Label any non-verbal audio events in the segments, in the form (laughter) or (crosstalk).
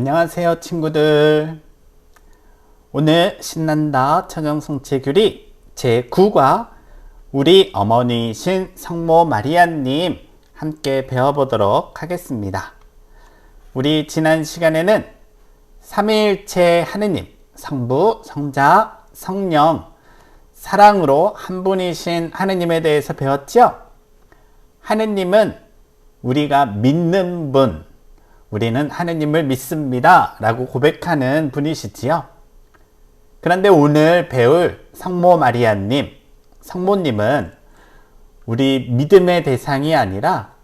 안녕하세요 친구들. 오늘 신난다 천연성체규리 제9과 우리 어머니신 성모 마리아님 함께 배워보도록 하겠습니다. 우리 지난 시간에는 삼위일체 하느님 성부, 성자, 성령 사랑으로 한 분이신 하느님에 대해서 배웠죠? 하느님은 우리가 믿는 분 우리는 하느님을 믿습니다. 라고 고백하는 분이시지요. 그런데 오늘 배울 성모 마리아님, 성모님은 우리 믿음의 대상이 아니라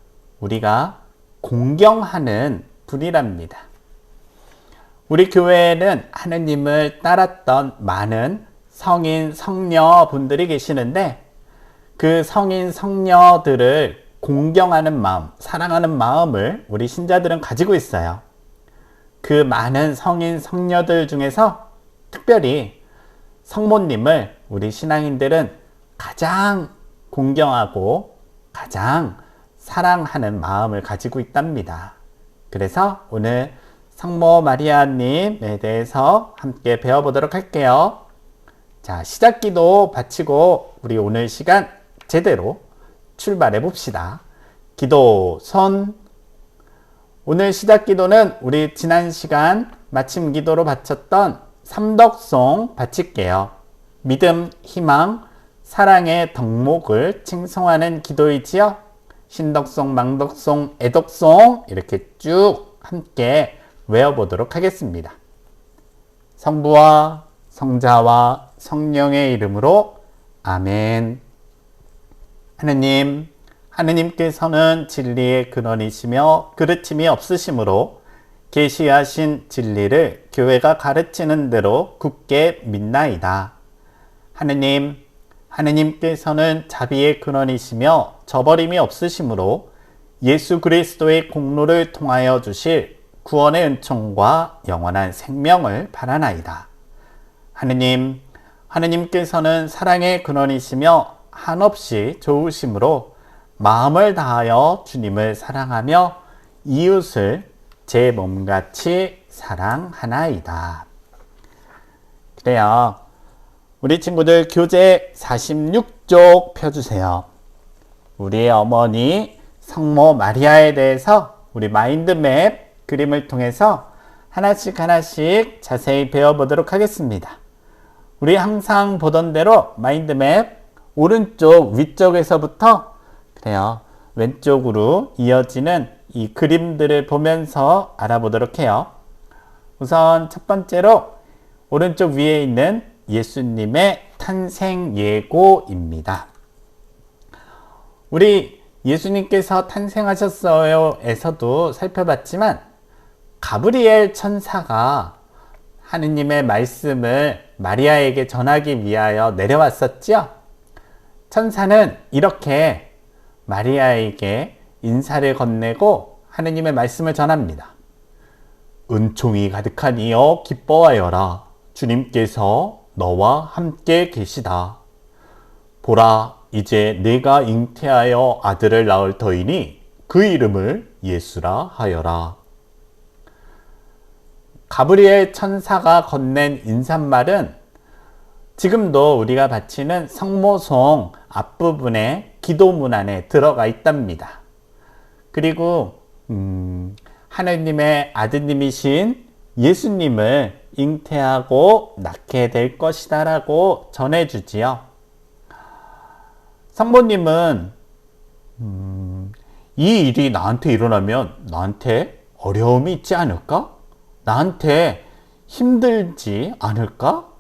우리가 공경하는 분이랍니다. 우리 교회에는 하느님을 따랐던 많은 성인, 성녀 분들이 계시는데 그 성인, 성녀들을 공경하는 마음, 사랑하는 마음을 우리 신자들은 가지고 있어요. 그 많은 성인, 성녀들 중에서 특별히 성모님을 우리 신앙인들은 가장 공경하고 가장 사랑하는 마음을 가지고 있답니다. 그래서 오늘 성모 마리아님에 대해서 함께 배워보도록 할게요. 자, 시작 기도 바치고 우리 오늘 시간 제대로 출발해 봅시다. 기도 선 오늘 시작 기도는 우리 지난 시간 마침 기도로 바쳤던 삼덕송 바칠게요. 믿음, 희망, 사랑의 덕목을 칭송하는 기도이지요. 신덕송, 망덕송, 애덕송 이렇게 쭉 함께 외워보도록 하겠습니다. 성부와 성자와 성령의 이름으로 아멘. 하느님, 하느님께서는 진리의 근원이시며 그르침이 없으시므로 계시하신 진리를 교회가 가르치는 대로 굳게 믿나이다. 하느님, 하느님께서는 자비의 근원이시며 저버림이 없으시므로 예수 그리스도의 공로를 통하여 주실 구원의 은총과 영원한 생명을 바라나이다. 하느님, 하느님께서는 사랑의 근원이시며 한없이 좋으심으로 마음을 다하여 주님을 사랑하며 이웃을 제 몸같이 사랑하나이다. 그래요. 우리 친구들 교재 46쪽 펴주세요. 우리 어머니 성모 마리아에 대해서 우리 마인드맵 그림을 통해서 하나씩 하나씩 자세히 배워보도록 하겠습니다. 우리 항상 보던 대로 마인드맵 오른쪽 위쪽에서부터 그래요. 왼쪽으로 이어지는 이 그림들을 보면서 알아보도록 해요. 우선 첫 번째로 오른쪽 위에 있는 예수님의 탄생 예고입니다. 우리 예수님께서 탄생하셨어요 에서도 살펴봤지만 가브리엘 천사가 하느님의 말씀을 마리아에게 전하기 위하여 내려왔었죠. 천사는 이렇게 마리아에게 인사를 건네고 하느님의 말씀을 전합니다. 은총이 가득한 이여 기뻐하여라. 주님께서 너와 함께 계시다. 보라, 이제 내가 잉태하여 아들을 낳을 터이니 그 이름을 예수라 하여라. 가브리엘 천사가 건넨 인사말은 지금도 우리가 바치는 성모송 앞부분에 기도문 안에 들어가 있답니다. 그리고 음, 하나님의 아드님이신 예수님을 잉태하고 낳게 될 것이다 라고 전해주지요. 성모님은 음, 이 일이 나한테 일어나면 나한테 어려움이 있지 않을까? 나한테 힘들지 않을까?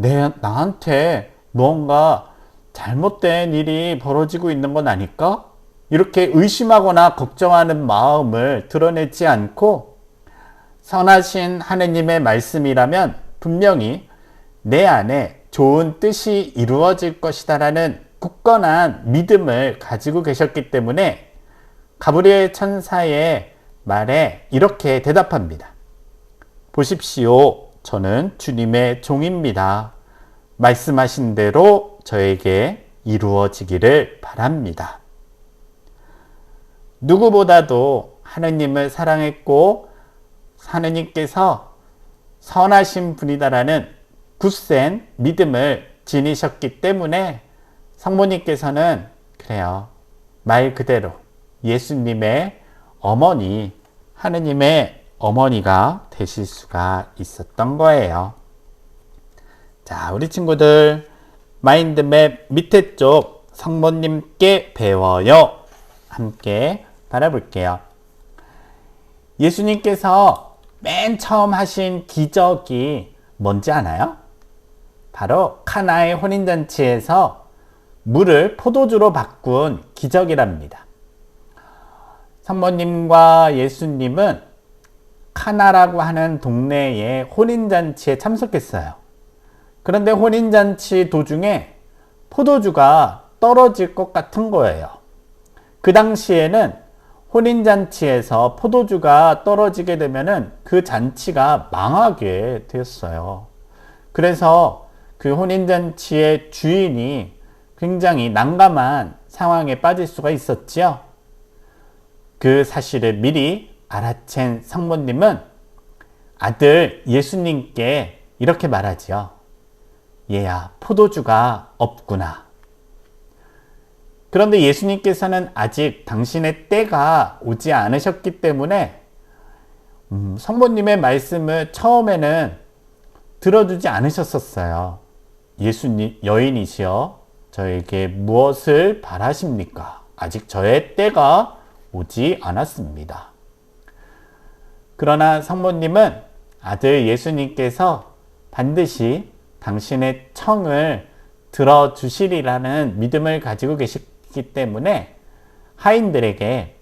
내, 나한테 무언가 잘못된 일이 벌어지고 있는 건 아닐까? 이렇게 의심하거나 걱정하는 마음을 드러내지 않고 선하신 하느님의 말씀이라면 분명히 내 안에 좋은 뜻이 이루어질 것이다라는 굳건한 믿음을 가지고 계셨기 때문에 가브리엘 천사의 말에 이렇게 대답합니다. 보십시오. 저는 주님의 종입니다. 말씀하신 대로 저에게 이루어지기를 바랍니다. 누구보다도 하느님을 사랑했고 하느님께서 선하신 분이다라는 굳센 믿음을 지니셨기 때문에 성모님께서는 그래요. 말 그대로 예수님의 어머니, 하느님의 어머니가 되실 수가 있었던 거예요. 자, 우리 친구들 마인드맵 밑에 쪽 성모님께 배워요. 함께 바라볼게요. 예수님께서 맨 처음 하신 기적이 뭔지 아나요? 바로 카나의 혼인잔치에서 물을 포도주로 바꾼 기적이랍니다. 성모님과 예수님은 카나라고 하는 동네에 혼인잔치에 참석했어요. 그런데 혼인잔치 도중에 포도주가 떨어질 것 같은 거예요. 그 당시에는 혼인잔치에서 포도주가 떨어지게 되면은 그 잔치가 망하게 되었어요. 그래서 그 혼인잔치의 주인이 굉장히 난감한 상황에 빠질 수가 있었지요. 그 사실을 미리 알아챈 성모님은 아들 예수님께 이렇게 말하지요. 얘야, 포도주가 없구나. 그런데 예수님께서는 아직 당신의 때가 오지 않으셨기 때문에 음, 성모님의 말씀을 처음에는 들어주지 않으셨었어요. 예수님 여인이시여 저에게 무엇을 바라십니까? 아직 저의 때가 오지 않았습니다. 그러나 성모님은 아들 예수님께서 반드시 당신의 청을 들어주시리라는 믿음을 가지고 계시기 때문에 하인들에게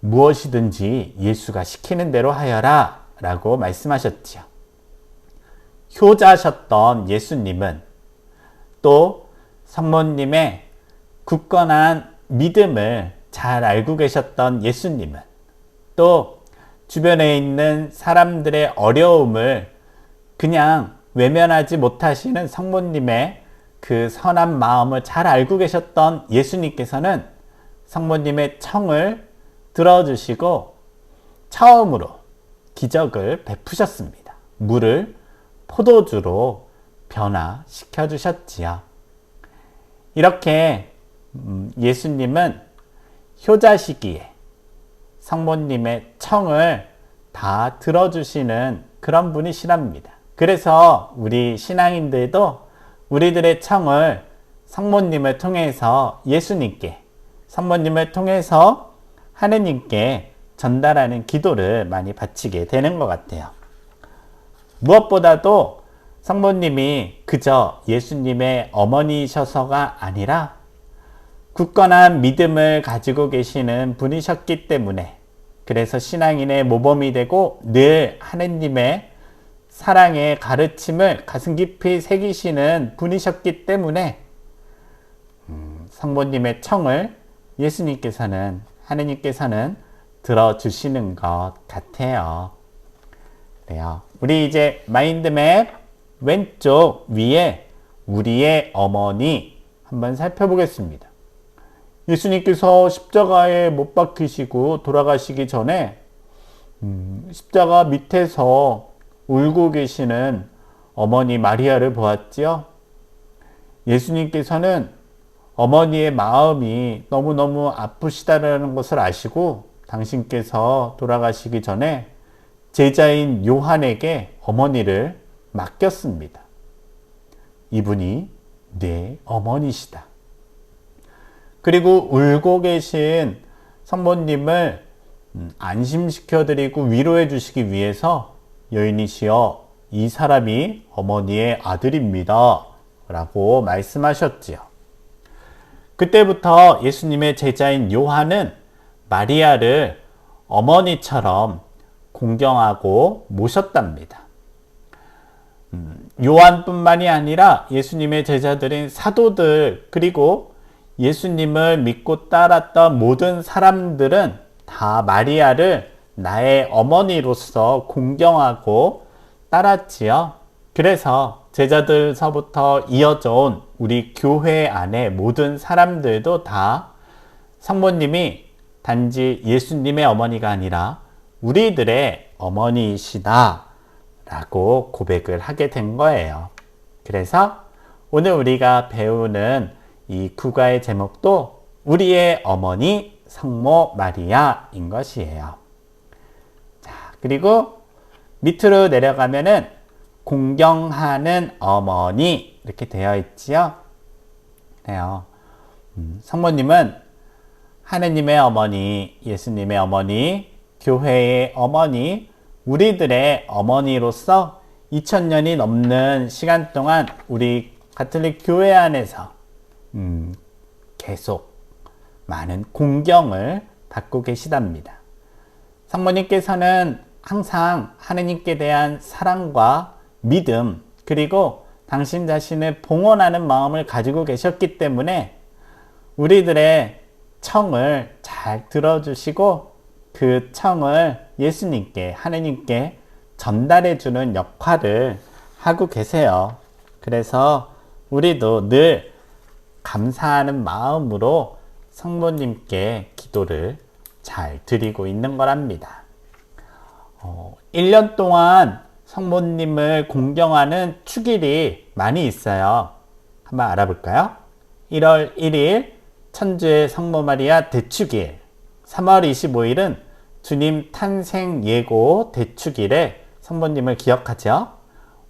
무엇이든지 예수가 시키는 대로 하여라 라고 말씀하셨지요. 효자셨던 예수님은 또 성모님의 굳건한 믿음을 잘 알고 계셨던 예수님은 또 주변에 있는 사람들의 어려움을 그냥 외면하지 못하시는 성모님의 그 선한 마음을 잘 알고 계셨던 예수님께서는 성모님의 청을 들어주시고 처음으로 기적을 베푸셨습니다. 물을 포도주로 변화시켜 주셨지요. 이렇게 음, 예수님은 효자 시기에 성모님의 청을 다 들어주시는 그런 분이시랍니다. 그래서 우리 신앙인들도 우리들의 청을 성모님을 통해서 예수님께, 성모님을 통해서 하느님께 전달하는 기도를 많이 바치게 되는 것 같아요. 무엇보다도 성모님이 그저 예수님의 어머니셔서가 아니라 굳건한 믿음을 가지고 계시는 분이셨기 때문에 그래서 신앙인의 모범이 되고 늘 하느님의 사랑의 가르침을 가슴 깊이 새기시는 분이셨기 때문에 음, 성모님의 청을 예수님께서는 하느님께서는 들어주시는 것 같아요. 그래요. 우리 이제 마인드맵 왼쪽 위에 우리의 어머니 한번 살펴보겠습니다. 예수님께서 십자가에 못 박히시고 돌아가시기 전에 음, 십자가 밑에서 울고 계시는 어머니 마리아를 보았지요. 예수님께서는 어머니의 마음이 너무너무 아프시다라는 것을 아시고 당신께서 돌아가시기 전에 제자인 요한에게 어머니를 맡겼습니다. 이분이 내 어머니시다. 그리고 울고 계신 성모님을 음, 안심시켜 드리고 위로해 주시기 위해서 여인이시여 이 사람이 어머니의 아들입니다. 라고 말씀하셨지요. 그때부터 예수님의 제자인 요한은 마리아를 어머니처럼 공경하고 모셨답니다. 음, 요한뿐만이 아니라 예수님의 제자들인 사도들 그리고 예수님을 믿고 따랐던 모든 사람들은 다 마리아를 나의 어머니로서 공경하고 따랐지요. 그래서 제자들서부터 이어져 온 우리 교회 안에 모든 사람들도 다 성모님이 단지 예수님의 어머니가 아니라 우리들의 어머니이시다 라고 고백을 하게 된 거예요. 그래서 오늘 우리가 배우는 이 구가의 제목도 우리의 어머니 성모 마리아인 것이에요. 자, 그리고 밑으로 내려가면은 공경하는 어머니 이렇게 되어 있지요. 그래요. 음, 성모님은 하느님의 어머니, 예수님의 어머니, 교회의 어머니, 우리들의 어머니로서 2000년이 넘는 시간 동안 우리 가톨릭 교회 안에서 음, 계속 많은 공경을 받고 계시답니다. 성모님께서는 항상 하느님께 대한 사랑과 믿음, 그리고 당신 자신을 봉헌하는 마음을 가지고 계셨기 때문에 우리들의 청을 잘 들어주시고 그 청을 예수님께, 하느님께 전달해 주는 역할을 하고 계세요. 그래서 우리도 늘 감사하는 마음으로 성모님께 기도를 잘 드리고 있는 거랍니다. 어, 1년 동안 성모님을 공경하는 축일이 많이 있어요. 한번 알아볼까요? 1월 1일 천주의 성모 마리아 대축일 3월 25일은 주님 탄생 예고 대축일에 성모님을 기억하죠.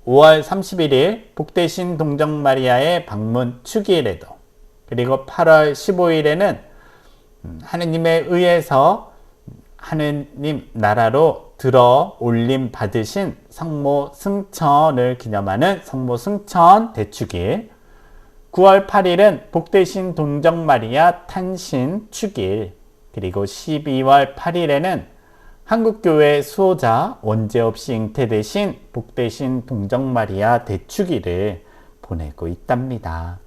5월 31일 복되신 동정 마리아의 방문 축일에도 그리고 8월 15일에는 음, 하느님에 의해서 하느님 나라로 들어 올림 받으신 성모 승천을 기념하는 성모 승천 대축일 9월 8일은 복되신 동정 마리아 탄신 축일 그리고 12월 8일에는 한국교회 수호자 원죄 없이 잉태되신 복되신 동정 마리아 대축일을 보내고 있답니다.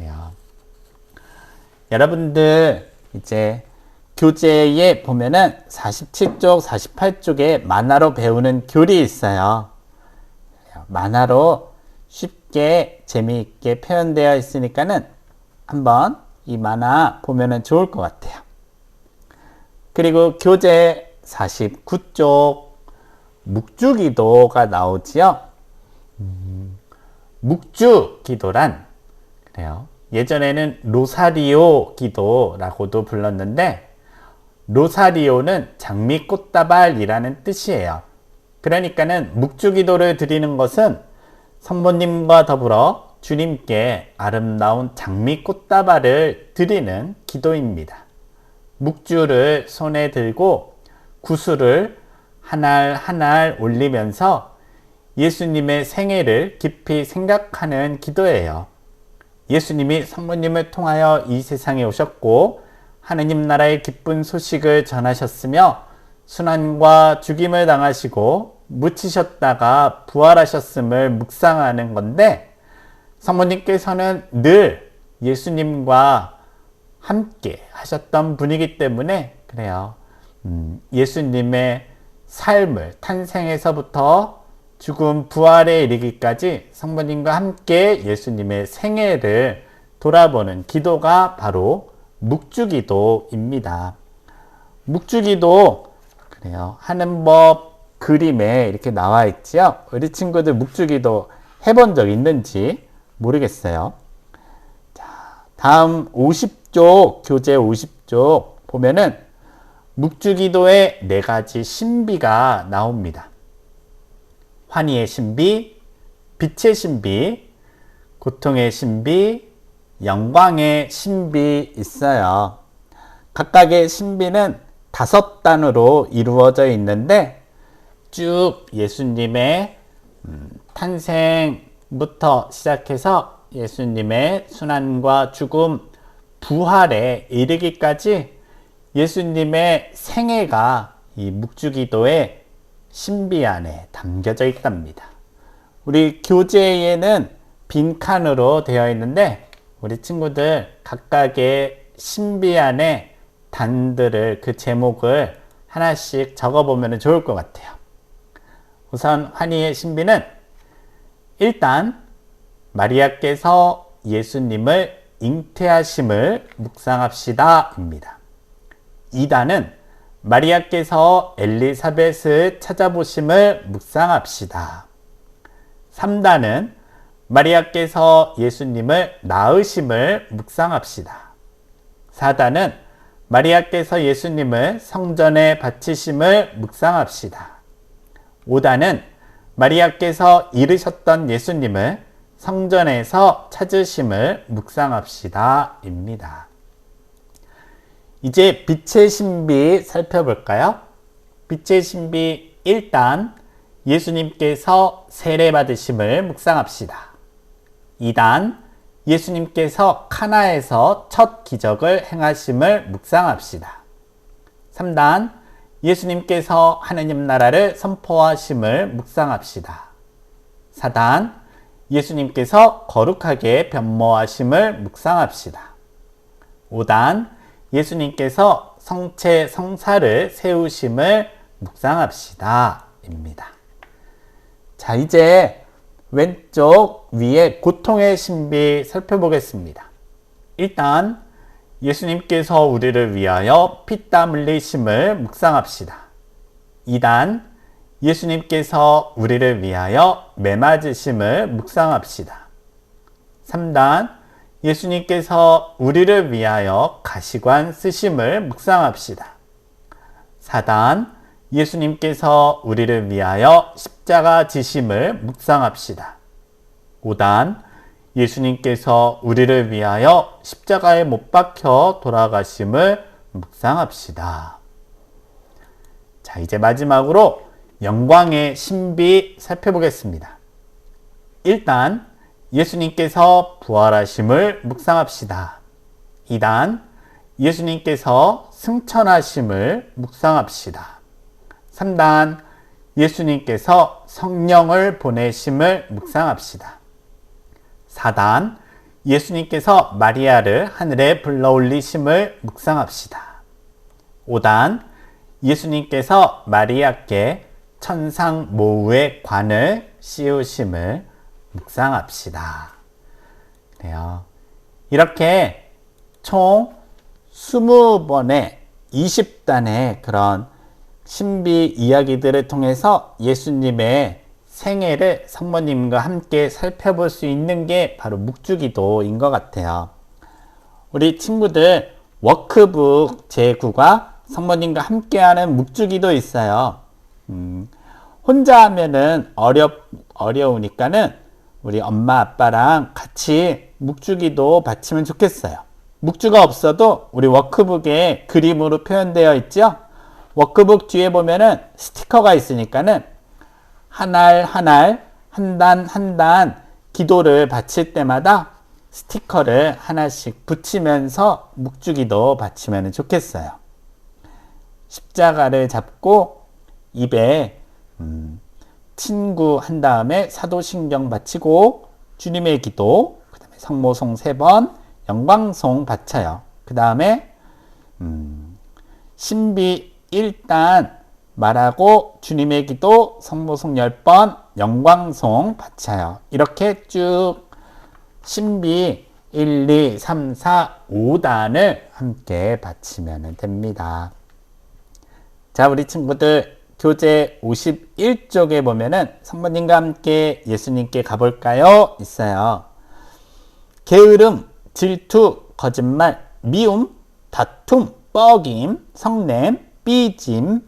그래요. 여러분들 이제 교재에 보면은 47쪽, 48쪽에 만화로 배우는 교리 있어요. 만화로 쉽게 재미있게 표현되어 있으니까는 한번 이 만화 보면은 좋을 것 같아요. 그리고 교재 49쪽 묵주 기도가 나오지요. 음, 묵주 기도란 그래요. 예전에는 로사리오 기도라고도 불렀는데 로사리오는 장미꽃다발이라는 뜻이에요. 그러니까는 묵주 기도를 드리는 것은 성모님과 더불어 주님께 아름다운 장미꽃다발을 드리는 기도입니다. 묵주를 손에 들고 구슬을 하날 하날 올리면서 예수님의 생애를 깊이 생각하는 기도예요. 예수님이 성모님을 통하여 이 세상에 오셨고 하느님 나라의 기쁜 소식을 전하셨으며 순환과 죽임을 당하시고 묻히셨다가 부활하셨음을 묵상하는 건데 성모님께서는 늘 예수님과 함께 하셨던 분이기 때문에 그래요. 음, 예수님의 삶을 탄생에서부터 죽음 부활에 이르기까지 성모님과 함께 예수님의 생애를 돌아보는 기도가 바로 묵주기도입니다. 묵주기도 그래요. 하는 법 그림에 이렇게 나와 있지요. 우리 친구들 묵주기도 해본 적 있는지 모르겠어요. 자, 다음 50쪽 교재 50쪽 보면은 묵주기도의 네 가지 신비가 나옵니다. 환희의 신비, 빛의 신비, 고통의 신비, 영광의 신비 있어요. 각각의 신비는 다섯 단으로 이루어져 있는데 쭉 예수님의 음, 탄생부터 시작해서 예수님의 순환과 죽음, 부활에 이르기까지 예수님의 생애가 이 묵주기도의 신비 안에 담겨져 있답니다. 우리 교재에는 빈칸으로 되어 있는데 우리 친구들 각각의 신비 안에 단들을 그 제목을 하나씩 적어보면 좋을 것 같아요. 우선 환희의 신비는 일단 마리아께서 예수님을 잉태하심을 묵상합시다 입니다. 2단은 마리아께서 엘리사벳을 찾아보심을 묵상합시다. 3단은 마리아께서 예수님을 낳으심을 묵상합시다. 4단은 마리아께서 예수님을 성전에 바치심을 묵상합시다. 5단은 마리아께서 이르셨던 예수님을 성전에서 찾으심을 묵상합시다. 입니다. 이제 빛의 신비 살펴볼까요? 빛의 신비 1단 예수님께서 세례 받으심을 묵상합시다. 2단 예수님께서 카나에서 첫 기적을 행하심을 묵상합시다. 3단 예수님께서 하느님 나라를 선포하심을 묵상합시다. 4단 예수님께서 거룩하게 변모하심을 묵상합시다. 5단 예수님께서 성체 성사를 세우심을 묵상합시다. 입니다. 자, 이제 왼쪽 위에 고통의 신비 살펴보겠습니다. 일단 예수님께서 우리를 위하여 피땀 흘리심을 묵상합시다. 2단 예수님께서 우리를 위하여 매맞으심을 묵상합시다. 3단 예수님께서 우리를 위하여 가시관 쓰심을 묵상합시다. 4단 예수님께서 우리를 위하여 십자가 지심을 묵상합시다. 5단 예수님께서 우리를 위하여 십자가에 못 박혀 돌아가심을 묵상합시다. 자, 이제 마지막으로 영광의 신비 살펴보겠습니다. 일단 예수님께서 부활하심을 묵상합시다. 2단 예수님께서 승천하심을 묵상합시다. 3단 예수님께서 성령을 보내심을 묵상합시다. 4단 예수님께서 마리아를 하늘에 불러올리심을 묵상합시다. 5단 예수님께서 마리아께 천상 모우의 관을 씌우심을 묵상합시다. 그래요. 이렇게 총 20번의 20단의 그런 신비 이야기들을 통해서 예수님의 생애를 성모님과 함께 살펴볼 수 있는 게 바로 묵주기도인 것 같아요. 우리 친구들 워크북 제9과 성모님과 함께하는 묵주기도 있어요. 음, 혼자 하면은 어렵, 어려우니까는 우리 엄마 아빠랑 같이 묵주기도 바치면 좋겠어요. 묵주가 없어도 우리 워크북에 그림으로 표현되어 있죠? 워크북 뒤에 보면은 스티커가 있으니까는 한 알 한 알, 한 단 한 단 기도를 바칠 때마다 스티커를 하나씩 붙이면서 묵주기도 바치면 좋겠어요. 십자가를 잡고 입에 음, 친구 한 다음에 사도신경 바치고 주님의 기도, 그 다음에 성모송 세 번, 영광송 바쳐요. 그 다음에 음, 신비 1단 말하고 주님의 기도, 성모송 10번, 영광송 바쳐요. 이렇게 쭉 신비 1, 2, 3, 4, 5단을 함께 바치면 됩니다. 자, 우리 친구들 교재 51쪽에 보면은 성모님과 함께 예수님께 가볼까요? 있어요. 게으름, 질투, 거짓말, 미움, 다툼, 뻐김, 성냄, 삐짐,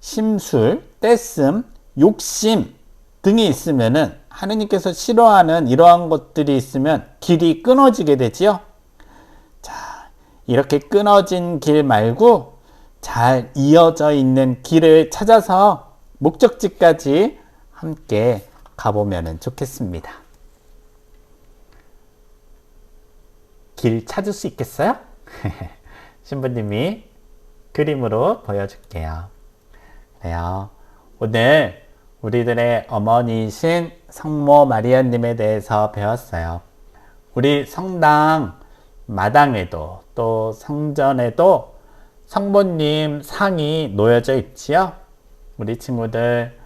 심술, 떼씀, 욕심 등이 있으면은 하느님께서 싫어하는 이러한 것들이 있으면 길이 끊어지게 되지요. 자, 이렇게 끊어진 길 말고 잘 이어져 있는 길을 찾아서 목적지까지 함께 가보면 좋겠습니다. 길 찾을 수 있겠어요? (laughs) 신부님이 그림으로 보여줄게요. 그래요. 오늘 우리들의 어머니신 성모 마리아님에 대해서 배웠어요. 우리 성당 마당에도 또 성전에도 성모님 상이 놓여져 있지요. 우리 친구들,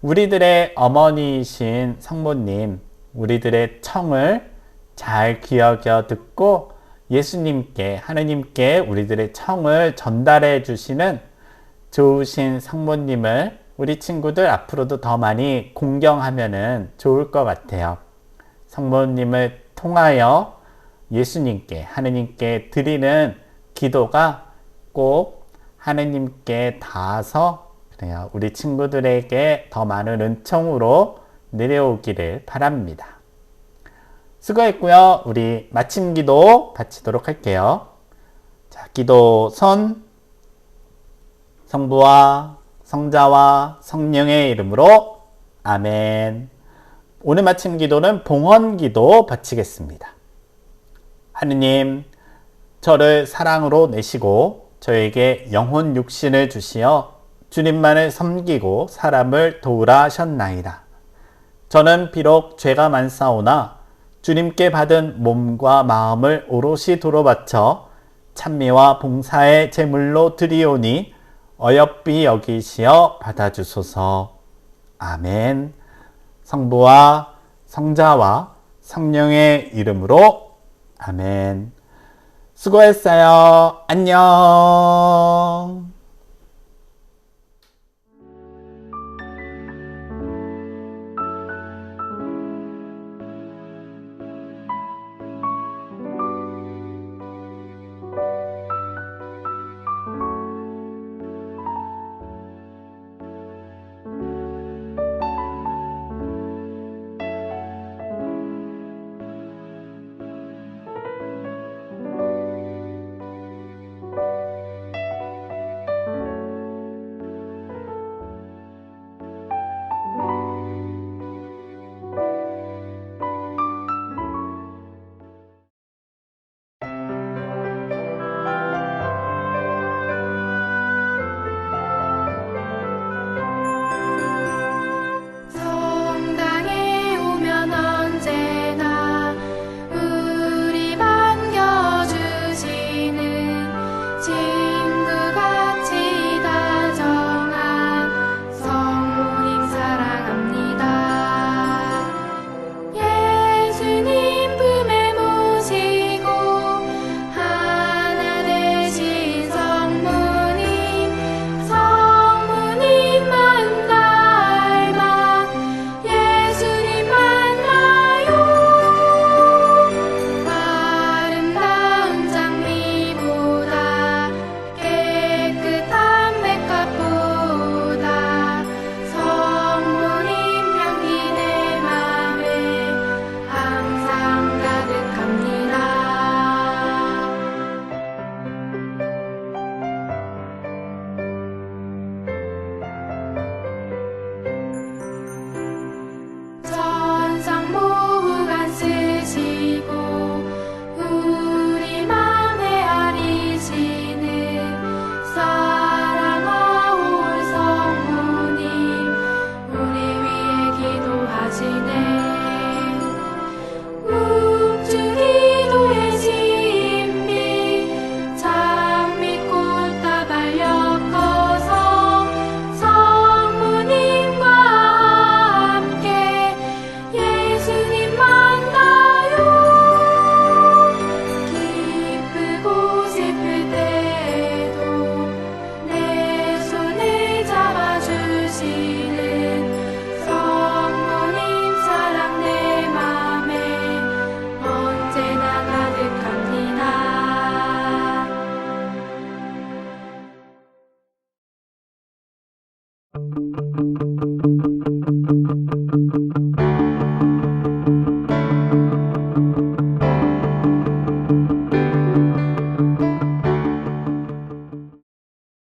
우리들의 어머니이신 성모님, 우리들의 청을 잘 기억여 듣고 예수님께, 하느님께 우리들의 청을 전달해 주시는 좋으신 성모님을 우리 친구들 앞으로도 더 많이 공경하면은 좋을 것 같아요. 성모님을 통하여 예수님께, 하느님께 드리는 기도가 꼭 하느님께 닿아서 그래요. 우리 친구들에게 더 많은 은총으로 내려오기를 바랍니다. 수고했고요. 우리 마침 기도 바치도록 할게요. 자, 기도 선 성부와 성자와 성령의 이름으로 아멘. 오늘 마침 기도는 봉헌 기도 바치겠습니다. 하느님, 저를 사랑으로 내시고 저에게 영혼 육신을 주시어 주님만을 섬기고 사람을 도우라 하셨나이다. 저는 비록 죄가 많사오나 주님께 받은 몸과 마음을 오롯이 도로 바쳐 찬미와 봉사의 제물로 드리오니 어여삐 여기시어 받아주소서. 아멘. 성부와 성자와 성령의 이름으로 아멘. 수고했어요. 안녕.